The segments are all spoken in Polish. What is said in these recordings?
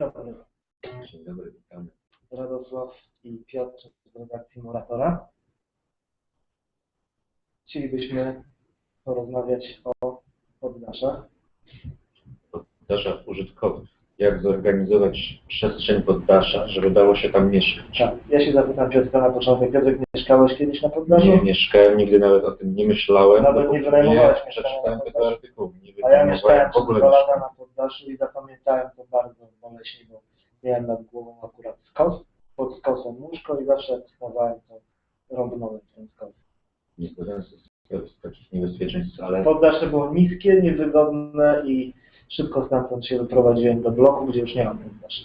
Dobry. Dzień dobry, witamy. Radosław i Piotr z redakcji Moratora. Chcielibyśmy porozmawiać o poddaszach. Poddaszach użytkowych. Jak zorganizować przestrzeń poddasza, żeby dało się tam mieszkać? Tak, ja się zapytam Piotra na początek. Piotrek, mieszkałeś kiedyś na poddaszu? Nie mieszkałem, nigdy nawet o tym nie myślałem. Nawet nie wynajmowałeś mieszkania przeczytałem tego artykułu. Nie A ja mieszkałem w ogóle dwa lata na poddaszu i zapamiętałem to bardzo boleśnie, bo miałem nad głową akurat skos, pod skosem łóżko i zawsze jak wstawałem, to rąbnąłem ten skos. Nie sobie sprawy z takich niebezpieczeństw, ale Poddasze było niskie, niewygodne i szybko stamtąd się wyprowadziłem do bloku, gdzie już nie mam poddasza.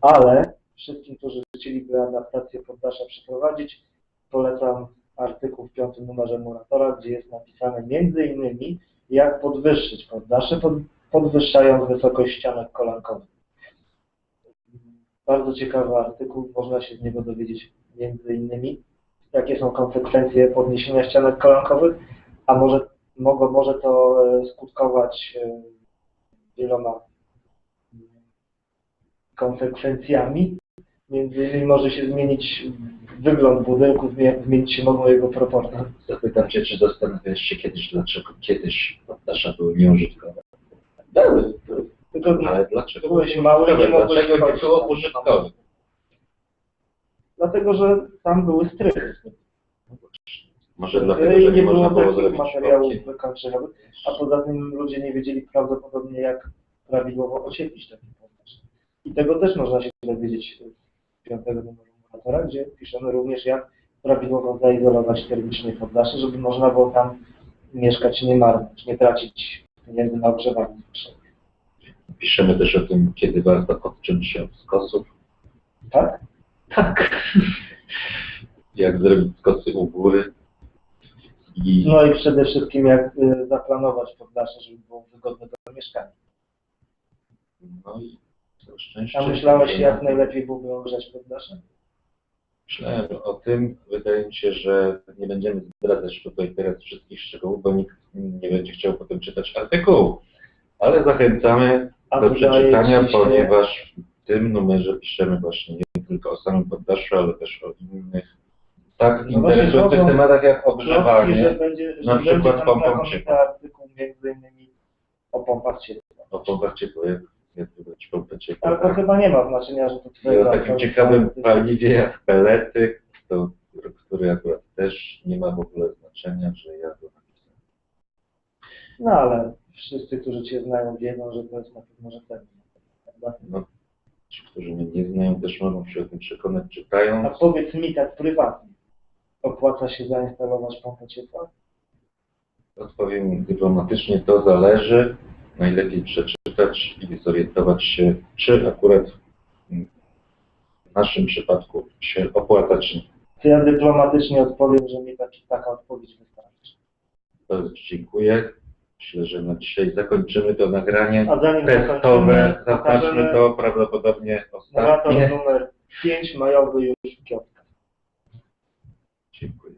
Ale wszystkim, którzy chcieliby adaptację poddasza przeprowadzić, polecam artykuł w piątym numerze Muratora, gdzie jest napisane między innymi, jak podwyższyć poddasze, pod, podwyższając wysokość ścianek kolankowych. Bardzo ciekawy artykuł, można się z niego dowiedzieć między innymi, jakie są konsekwencje podniesienia ścianek kolankowych, a może, mogło, może to e, skutkować e, wieloma mm, konsekwencjami. Między innymi może się zmienić wygląd budynku, zmie- zmienić się mogą jego proporcje. zapytam Cię, czy zastanawiałeś się kiedyś, dlaczego kiedyś poddasza były nieużytkowe? Ale dlaczego byłeś były mały, nie mogłeś Dlaczego nie było użytkowych? dlatego, że tam były strychy. Może dlatego, I że nie nie było można było takich materiałów szkółki. wykończeniowych, a poza tym ludzie nie wiedzieli prawdopodobnie, jak prawidłowo ocieplić taki poddasz. I tego też można się dowiedzieć z piątego numeru Muratora, gdzie piszemy również, jak prawidłowo zaizolować termicznie poddasze, żeby można było tam mieszkać nie marnąć, nie tracić pieniędzy na. Piszemy też o tym, kiedy warto odciąć się od skosów, Tak? Tak. jak zrobić skosy u góry i No i przede wszystkim, jak y, zaplanować poddasze, żeby było wygodne do mieszkania. no i to szczęście. A myślałeś, jak najlepiej byłoby ogrzać poddasze? Myślałem o tym. Wydaje mi się, że nie będziemy zdradzać tutaj teraz wszystkich szczegółów, bo nikt nie będzie chciał potem czytać artykułu. Ale zachęcamy A do przeczytania, się- ponieważ w tym numerze piszemy właśnie nie tylko o samym poddaszu, ale też o innych tak No interesujących tematach jak Plotki, że ogrzewanie, będzie, że na przykład pompą ciepła. artykuł między innymi o pompach ciepła. o pompach ciepłych, Ale to chyba nie ma znaczenia, że to I twoje o takim ciekawym paliwie jak pelety, to, który akurat też nie ma w ogóle znaczenia, że ja go napisałem. No ale wszyscy, którzy Cię znają, wiedzą, że to jest na pewno rzetelne. prawda? No, ci, którzy mnie nie znają, też mogą się o tym przekonać A czytając. powiedz mi tak prywatnie, opłaca się zainstalować pompę ciepła? Odpowiem dyplomatycznie, to zależy. Najlepiej przeczytać i zorientować się, czy akurat w naszym przypadku się opłaca, czy nie. To ja dyplomatycznie odpowiem, że mi taki, taka odpowiedź wystarczy. Bardzo dziękuję. Myślę, że na dzisiaj zakończymy to nagranie A zanim testowe. pokażemy to prawdopodobnie Narrator ostatnie. numer 5 majowy już Piotrka. Dziękuję.